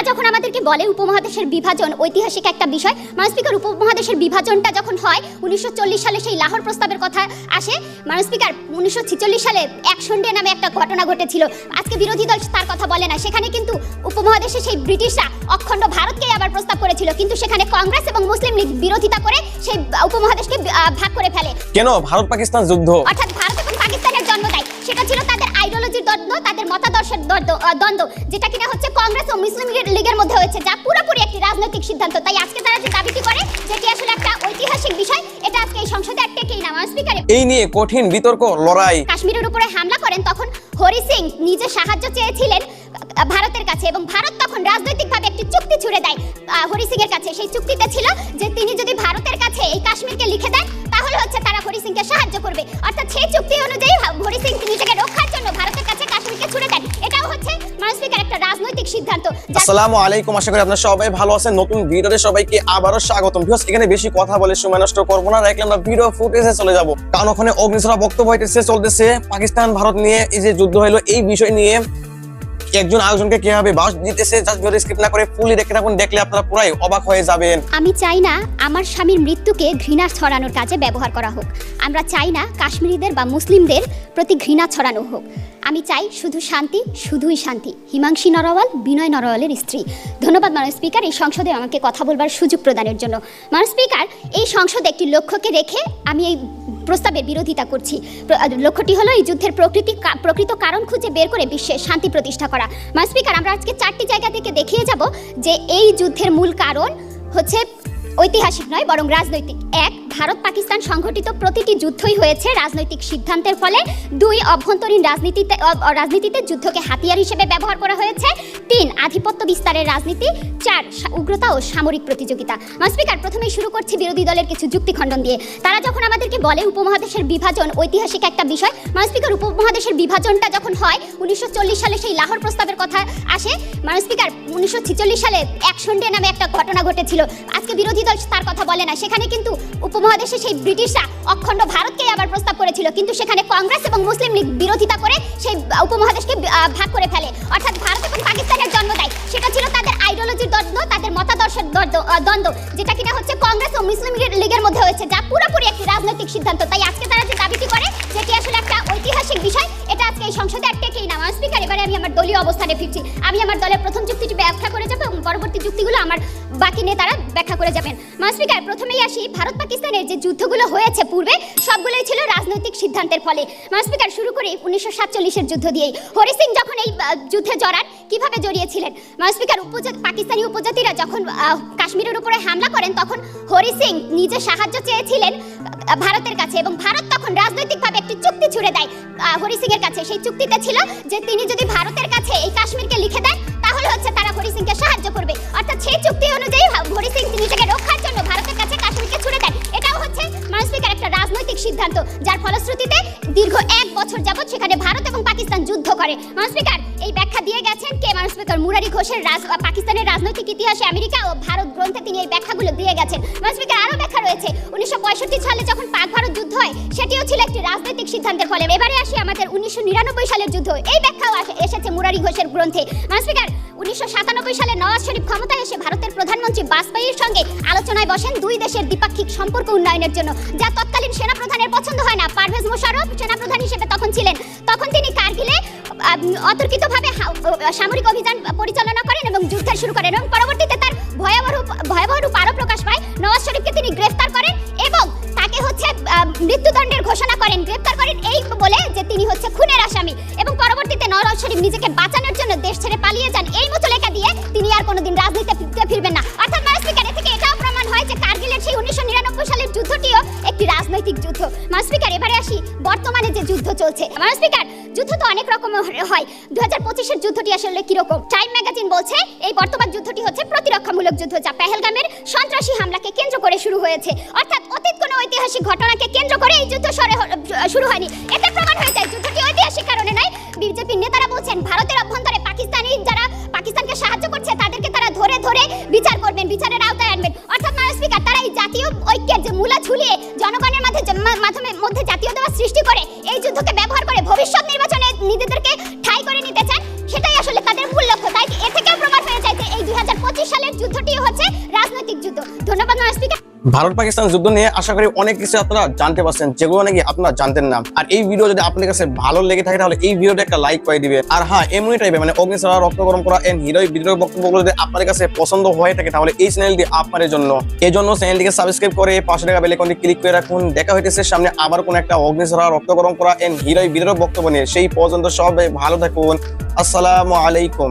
তারা যখন আমাদেরকে বলে উপমহাদেশের বিভাজন ঐতিহাসিক একটা বিষয় মানুষ স্পিকার উপমহাদেশের বিভাজনটা যখন হয় উনিশশো সালে সেই লাহোর প্রস্তাবের কথা আসে। মানুষ স্পিকার উনিশশো সালে অ্যাকশন ডে নামে একটা ঘটনা ঘটেছিল। আজকে বিরোধী দল তার কথা বলে না। সেখানে কিন্তু উপমহাদেশে সেই ব্রিটিশরা অখণ্ড ভারতকেই আবার প্রস্তাব করেছিল। কিন্তু সেখানে কংগ্রেস এবং মুসলিম লীগ বিরোধিতা করে সেই উপমহাদেশকে ভাগ করে ফেলে। কেন? ভারত পাকিস্তান যুদ্ধ। অর্থাৎ ভারত তাদের দ্বন্দ্ব তাদের মতাদর্শের দ্বন্দ্ব যেটা কিনা হচ্ছে কংগ্রেস ও মুসলিম লীগের- মধ্যে হয়েছে যা পুরোপুরি একটি রাজনৈতিক সিদ্ধান্ত। তাই আজকে তারা যে দাবিটি করে যেটি আসলে একটা ঐতিহাসিক বিষয়। এটা আজকে এই সংসদে আর টেকেই না। স্পিকারে এই নিয়ে কঠিন বিতর্ক লড়াই। কাশ্মীরের উপরে হামলা করেন তখন হরি সিং নিজে সাহায্য চেয়েছিলেন ভারতের কাছে এবং ভারত তখন রাজনৈতিকভাবে একটি চুক্তি ছুড়ে দেয় হরি সিং এর কাছে। সেই চুক্তিতে ছিল যে তিনি যদি ভারতের কাছে এই কাশ্মীরকে লিখে দেন তাহলে হচ্ছে তারা হরি সিংকে সাহায্য করবে। অর্থাৎ সেই চুক্তি অনুযায়ী হরি সিং নিজেকে রক্ষার আসসালামু আলাইকুম, আশা করি আপনারা সবাই ভালো নতুন সবাইকে আবারও স্বাগতম। এখানে বেশি কথা বলে না। আমরা চলে যাব। কারণ ওখানে অগ্নিসরা বক্তব্য হইতেছে, চলতেছে। পাকিস্তান, ভারত নিয়ে এই যে যুদ্ধ হলো এই বিষয় নিয়ে একজন আরেকজনকে কীভাবে বাস দিতেছে জাস্ট ভিডিও স্কিপ না করে ফুলি দেখে থাকুন, দেখলে আপনারা পুরাই অবাক হয়ে যাবেন। আমি চাই না আমার স্বামীর মৃত্যুকে ঘৃণা ছড়ানোর কাজে ব্যবহার করা হোক। আমরা চাই না কাশ্মীরিদের বা মুসলিমদের প্রতি ঘৃণা ছড়ানো হোক। আমি চাই শুধু শান্তি, শুধুই শান্তি। হিমাংশী নরওয়াল, বিনয় নরওয়ালের স্ত্রী। ধন্যবাদ মানব স্পিকার, এই সংসদে আমাকে কথা বলবার সুযোগ প্রদানের জন্য। মানব স্পিকার, এই সংসদে একটি লক্ষ্যকে রেখে আমি এই প্রস্তাবের বিরোধিতা করছি। লক্ষ্যটি হলো এই যুদ্ধের প্রকৃতি প্রকৃত কারণ খুঁজে বের করে বিশ্বে শান্তি প্রতিষ্ঠা করা। মানব স্পিকার, আমরা আজকে চারটি জায়গা থেকে দেখিয়ে যাব যে এই যুদ্ধের মূল কারণ হচ্ছে ঐতিহাসিক নয়, বরং রাজনৈতিক। এক, ভারত পাকিস্তান সংঘটিত প্রতিটি যুদ্ধই হয়েছে রাজনৈতিক সিদ্ধান্তের ফলে। দুই, অভ্যন্তরীণ রাজনীতিতে রাজনীতিতে যুদ্ধকে হাতিয়ার হিসেবে ব্যবহার করা হয়েছে। তিন, আধিপত্য বিস্তারের রাজনীতি। চার উগ্রতা ও সামরিক প্রতিযোগিতা। স্পিকার প্রথমেই শুরু করছি বিরোধী দলের কিছু যুক্তি খণ্ডন দিয়ে। তারা যখন আমাদেরকে বলে উপমহাদেশের বিভাজন ঐতিহাসিক একটা বিষয় স্পিকার উপমহাদেশের বিভাজনটা যখন হয়, উনিশশো সালে সেই লাহোর প্রস্তাবের কথা আসে। স্পিকার উনিশশো সালে অ্যাকশন ডে নামে একটা ঘটনা ঘটেছিল। আজকে বিরোধী দল তার কথা বলে না। সেখানে কিন্তু উপমহাদেশে সেই ব্রিটিশরা অখণ্ড ভারতকেই আবার প্রস্তাব করেছিল। কিন্তু সেখানে কংগ্রেস এবং মুসলিম লীগ বিরোধিতা করে সেই উপমহাদেশকে ভাগ করে ফেলে। অর্থাৎ ভারত এবং পাকিস্তানের দ্বন্দ্ব, যেটা কিনা হচ্ছে কংগ্রেস ও মুসলিম লীগের- মধ্যে হয়েছে, যা পুরোপুরি একটি রাজনৈতিক সিদ্ধান্ত। তাই আজকে তারা যে দাবিটি করে যেটি আসলে একটা ঐতিহাসিক বিষয়। এটা আজকে এই সংসদে আটকে কেই না? স্পিকার এবারে আমি আমার দলীয় অবস্থানে ফিরছি। আমি আমার দলের প্রথম চুক্তিটি ব্যাখ্যা করে পরবর্তী যুক্তিগুলো আমার বাকি নেতারা ব্যাখ্যা করে যাবেন। মাস স্পিকার, প্রথমেই আসি, ভারত পাকিস্তানের যে যুদ্ধগুলো হয়েছে পূর্বে, সবগুলোই ছিল রাজনৈতিক সিদ্ধান্তের ফলে। মাস স্পিকার, শুরু করি উনিশশো সাতচল্লিশের যুদ্ধ দিয়েই। হরি সিং যখন এই যুদ্ধে জড়ান, কীভাবে জড়িয়েছিলেন? মাস স্পিকার, উপজাত, পাকিস্তানি উপজাতিরা যখন কাশ্মীরের উপরে হামলা করেন, তখন হরি সিং নিজে সাহায্য চেয়েছিলেন ভারতের কাছে এবং ভারত তখন রাজনৈতিকভাবে একটি চুক্তি ছুড়ে দেয় হরি সিং এর কাছে। সেই চুক্তিতে ছিল যে, তিনি যদি ভারতের কাছে এই কাশ্মীরকে লিখে দেন, তাহলে হচ্ছে তারা হরি সিংকে সাহায্য পাকিস্তান যুদ্ধ করে। মানুষ স্পিকার এই ব্যাখ্যা দিয়ে গেছেন কে? মানুষ স্পিকার মুরারি ঘোষের পাকিস্তানের রাজনৈতিক ইতিহাসে আমেরিকা ও ভারত গ্রন্থে তিনি এই ব্যাখ্যাগুলো দিয়ে গেছেন। মানুষ স্পিকার আরও ব্যাখ্যা রয়েছে। উনিশশো সালে যখন পাক ভারত যুদ্ধ হয়, সেটিও ছিল একটি রাজনৈতিক সিদ্ধান্তের ফলে। এবারে আসি আমাদের উনিশশো সালের যুদ্ধ। এই ব্যাখ্যাও এসেছে মুরারি ঘোষের গ্রন্থে। মানুষ স্পিকার উনিশশো সালে নওয়াজ শরীফ ক্ষমতায় এসে ভারতের প্রধানমন্ত্রী বাজপেয়ীর সঙ্গে আলোচনায় বসেন দুই দেশের দ্বিপাক্ষিক সম্পর্ক উন্নয়নের জন্য, যা তৎকালীন সেনাপ্রধানের পছন্দ হয় না। পারভেজ মোশাররফ সেনাপ্রধান হিসেবে তখন ছিলেন। তখন অতর্কিতভাবে সামরিক অভিযান পরিচালনা করেন এবং যুদ্ধের শুরু করেন এবং পরবর্তীতে তার ভয়াবহ ভয়াবহ রূপ আরও প্রকাশ পায়। নওয়াজ শরীফকে তিনি গ্রেফতার করেন এবং তাকে হচ্ছে মৃত্যুদণ্ডের ঘোষণা করেন। গ্রেফতার করেন এই বলে যে তিনি হচ্ছে খুনের আসামি এবং পরবর্তীতে নওয়াজ শরীফ নিজেকে বাঁচানোর জন্য দেশ ছেড়ে পালিয়ে যান। এই মুচলেখা দিয়ে তিনি আর কোনোদিন রাজনীতিতে ফিরবেন না। অর্থাৎ স্পিকার এ থেকে এটাও প্রমাণ হয় যে কার্গিলের সেই উনিশশো নিরানব্বই সালের যুদ্ধটিও একটি রাজনৈতিক যুদ্ধ। মানুষ স্পিকার এবারে আসি বর্তমানে যুদ্ধ চলছে। আমার স্পিকার যুদ্ধ তো অনেক রকমের হয়। দু হাজার যুদ্ধটি আসলে কীরকম? টাইম ম্যাগাজিন বলছে, এই বর্তমান যুদ্ধটি হচ্ছে প্রতিরক্ষামূলক যুদ্ধ, যা পেহেলগামের সন্ত্রাসী হামলাকে কেন্দ্র করে শুরু হয়েছে। অর্থাৎ অতীত কোনো ঐতিহাসিক ঘটনাকে কেন্দ্র করে এই যুদ্ধ শুরু হয়নি। এতে এই ব্যবহার করে ভবিষ্যৎ নির্বাচনে নিজেদেরকে ঠাই করে নিতে চান সেটাই আসলে তাদের মূল লক্ষ্য। তাই এ থেকেও প্রমাণ হয়ে যায় যে এই দুই হাজার পঁচিশ সালের যুদ্ধটি হচ্ছে রাজনৈতিক যুদ্ধ। ভারত পাকিস্তান যুদ্ধ নিয়ে আশা করি অনেক কিছু আপনারা জানতে পারছেন, যেগুলো নাকি আপনারা জানতেন না। আর এই ভিডিও যদি আপনাদের কাছে ভালো লেগে থাকে, তাহলে এই ভিডিওটা একটা লাইক করে দিবে। আর হ্যাঁ এমনি টাইপের মানে অগ্নিছড়া রক্ত গরম করা এন্ড হিরোই ভিডিওর বক্তব্যগুলো যদি আপনাদের কাছে পছন্দ হয়ে থাকে, তাহলে এই চ্যানেলটি আপনাদের জন্য। এই জন্য চ্যানেলটিকে সাবস্ক্রাইব করে পাশে থাকা বেল আইকনটি ক্লিক করে রাখুন। দেখা হইতেছে সামনে আবার কোন একটা অগ্নিছড়া রক্ত গরম করা এন্ড হিরোই ভিডিওর বক্তব্য নিয়ে। সেই পর্যন্ত সবাই ভালো থাকুন। আসসালামু আলাইকুম।